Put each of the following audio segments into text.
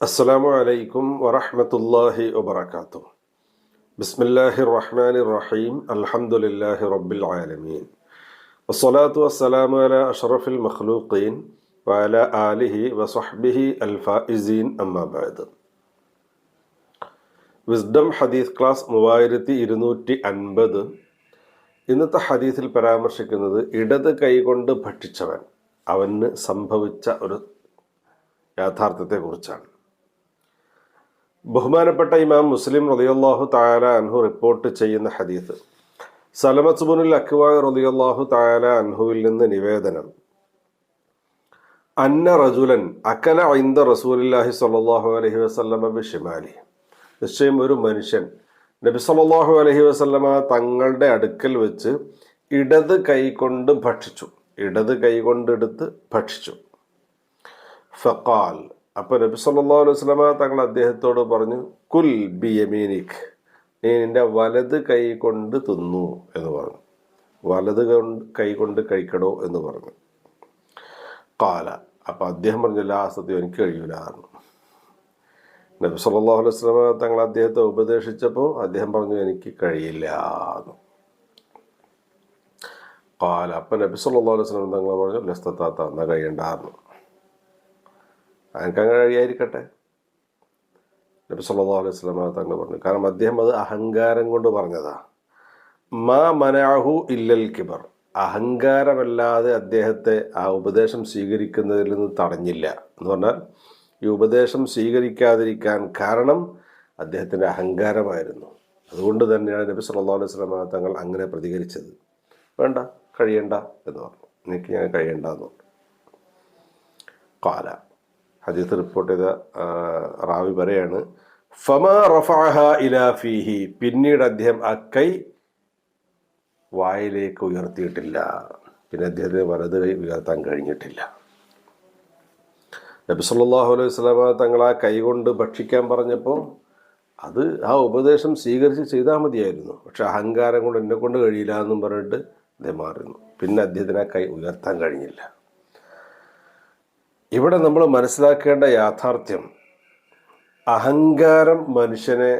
അസ്സലാമു അലൈക്കും വറഹമത്തല്ലാഹി വബർക്കാത്തു ബിസ്മില്ലാഹി റഹ്മാൻ റഹീം അലഹമുല്ലാഹി റബ്ബിൽ ആലമീൻ വസ്സലാത്തു വസ്സലാമു അല അഷറഫുൽ മഖ്ലൂഖീൻ വഅല ആലിഹി വസഹ്ബിഹി അൽ ഫായിസീൻ അമ്മാബാദ് വിസ്ഡം ഹദീസ് ക്ലാസ് മൂവായിരത്തി ഇരുന്നൂറ്റി അൻപത്. ഇന്നത്തെ ഹദീസിൽ പരാമർശിക്കുന്നത് ഇടത് കൈകൊണ്ട് ഭക്ഷിച്ചവൻ. അവന് സംഭവിച്ച ഒരു യാഥാർത്ഥ്യത്തെക്കുറിച്ചാണ്. ബഹുമാനപ്പെട്ട ഇമാം മുസ്ലിം റളിയല്ലാഹു തായാല അൻഹു റിപ്പോർട്ട് ചെയ്യുന്ന ഹദീസ് സലമസുബുനുൽ അക്വാ റളിയല്ലാഹു തായാല അൻഹുവിൽ നിന്ന് നിവേദനം. അന്ന റജുലൻ അക്കല ഐന്ദ റസൂലില്ലാഹി സ്വല്ലല്ലാഹു അലഹി വസല്ലമ ബിഷിമാലി. നിശ്ചയം ഒരു മനുഷ്യൻ നബി സല്ലാഹു അലഹി വസ്ലമ തങ്ങളുടെ അടുക്കൽ വെച്ച് ഇടത് കൈകൊണ്ട് ഭക്ഷിച്ചു. ഇടത് കൈകൊണ്ടെടുത്ത് ഭക്ഷിച്ചു. ഫക്കാൽ അപ്പോൾ നബി സല്ലാ അലൈഹി തങ്ങൾ അദ്ദേഹത്തോട് പറഞ്ഞു കുൽ ബി യമീനിക് നീ നിന്റെ വലത് കൈ കൊണ്ട് തിന്നു എന്ന് പറഞ്ഞു. വലത് കൈ കൊണ്ട് കഴിക്കണോ എന്ന് പറഞ്ഞു. കാല അപ്പം അദ്ദേഹം പറഞ്ഞില്ല ആ സത്യം എനിക്ക് കഴിയൂല എന്ന്. നബി സല്ലാ അലൈഹി തങ്ങൾ അദ്ദേഹത്തെ ഉപദേശിച്ചപ്പോൾ അദ്ദേഹം പറഞ്ഞു എനിക്ക് കഴിയില്ല എന്ന്. കാല അപ്പം നബി സല്ലാ അലൈഹി സ്വലം തങ്ങൾ പറഞ്ഞു ലസ്തത്താത്ത എന്നാ കഴിയണ്ടായിരുന്നു എനിക്കങ്ങനെ കഴിയായിരിക്കട്ടെ നബി സല്ലാ അലൈഹി വസല്ലമ തങ്ങൾ പറഞ്ഞു. കാരണം അദ്ദേഹം അത് അഹങ്കാരം കൊണ്ട് പറഞ്ഞതാ. മാ മനാഹു ഇല്ലൽ കിബർ. അഹങ്കാരമല്ലാതെ അദ്ദേഹത്തെ ആ ഉപദേശം സ്വീകരിക്കുന്നതിൽ നിന്ന് തടഞ്ഞില്ല എന്ന് പറഞ്ഞാൽ ഈ ഉപദേശം സ്വീകരിക്കാതിരിക്കാൻ കാരണം അദ്ദേഹത്തിന്റെ അഹങ്കാരമായിരുന്നു. അതുകൊണ്ട് തന്നെയാണ് നബി സല്ലാ അലൈഹി വസല്ലമ തങ്ങൾ അങ്ങനെ പ്രതികരിച്ചത്. വേണ്ട. കഴിയണ്ട എന്ന് പറഞ്ഞു. എനിക്ക് ഞാൻ കഴിയണ്ട എന്ന് പറഞ്ഞു. കാല. ഹദീസ് റിപ്പോർട്ട് ചെയ്ത റാവി പറയാണ് ഫമ റഫാഹ ഇലാ ഫീഹി. പിന്നീട് അദ്ദേഹം ആ കൈ വായിലേക്ക് ഉയർത്തിയിട്ടില്ല. പിന്നെ അദ്ദേഹത്തിന് വലത് കൈ ഉയർത്താൻ കഴിഞ്ഞിട്ടില്ല. നബി സല്ലല്ലാഹു അലൈഹി സ്വലാമ തങ്ങൾ ആ കൈ കൊണ്ട് ഭക്ഷിക്കാൻ പറഞ്ഞപ്പോൾ അത് ആ ഉപദേശം സ്വീകരിച്ച് ചെയ്താൽ മതിയായിരുന്നു. പക്ഷെ അഹങ്കാരം കൊണ്ട് എന്നെ കൊണ്ട് കഴിയില്ല എന്നും പറഞ്ഞിട്ട് അദ്ദേഹം മാറുന്നു. പിന്നെ അദ്ദേഹത്തിന് കൈ ഉയർത്താൻ കഴിഞ്ഞില്ല. ഇവിടെ നമ്മൾ മനസ്സിലാക്കേണ്ട യാഥാർത്ഥ്യം അഹങ്കാരം മനുഷ്യനെ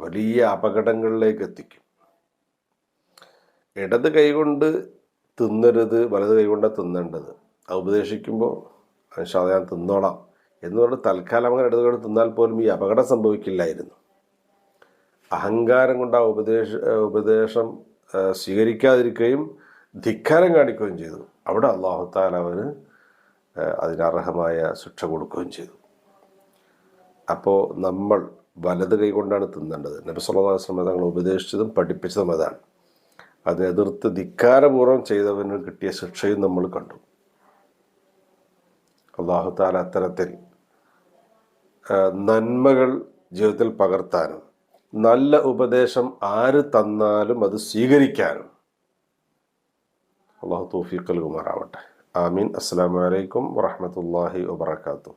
വലിയ അപകടങ്ങളിലേക്ക് എത്തിക്കും. ഇടത് കൈകൊണ്ട് തിന്നരുത് വലത് കൈകൊണ്ട് തിന്നേണ്ടത്. ഉപദേശിക്കുമ്പോൾ അനുഷാദ ഞാൻ തിന്നോളാം എന്ന് പറഞ്ഞ് തൽക്കാലം അങ്ങനെ ഇടത് കൊണ്ട് തിന്നാൽ പോലും ഈ അപകടം സംഭവിക്കില്ലായിരുന്നു. അഹങ്കാരം കൊണ്ട് ആ ഉപദേശ ഉപദേശം സ്വീകരിക്കാതിരിക്കുകയും ധിക്കാരം കാണിക്കുകയും ചെയ്തു. അവിടെ അള്ളാഹുത്താൽ അവന് അതിനർഹമായ ശിക്ഷ കൊടുക്കുകയും ചെയ്തു. അപ്പോൾ നമ്മൾ വലത് കൈ കൊണ്ടാണ് തിന്നേണ്ടത്. നബി സല്ലല്ലാഹു അലൈഹി വസല്ലം തങ്ങൾ ഉപദേശിച്ചതും പഠിപ്പിച്ചതും അതാണ്. അതിനെതിർത്ത് ധിക്കാരപൂർവം ചെയ്തവന് കിട്ടിയ ശിക്ഷയും നമ്മൾ കണ്ടു. അള്ളാഹുത്താൽ അത്തരത്തിൽ നന്മകൾ ജീവിതത്തിൽ പകർത്താനും നല്ല ഉപദേശം ആര് തന്നാലും അത് സ്വീകരിക്കാനും. അള്ളാഹു തൗഫീഖ് നൽകുമാറാവട്ടെ. ആമീൻ. അസ്സാം വലൈക്കും വറഹമത്തല്ലാഹി വാത്തു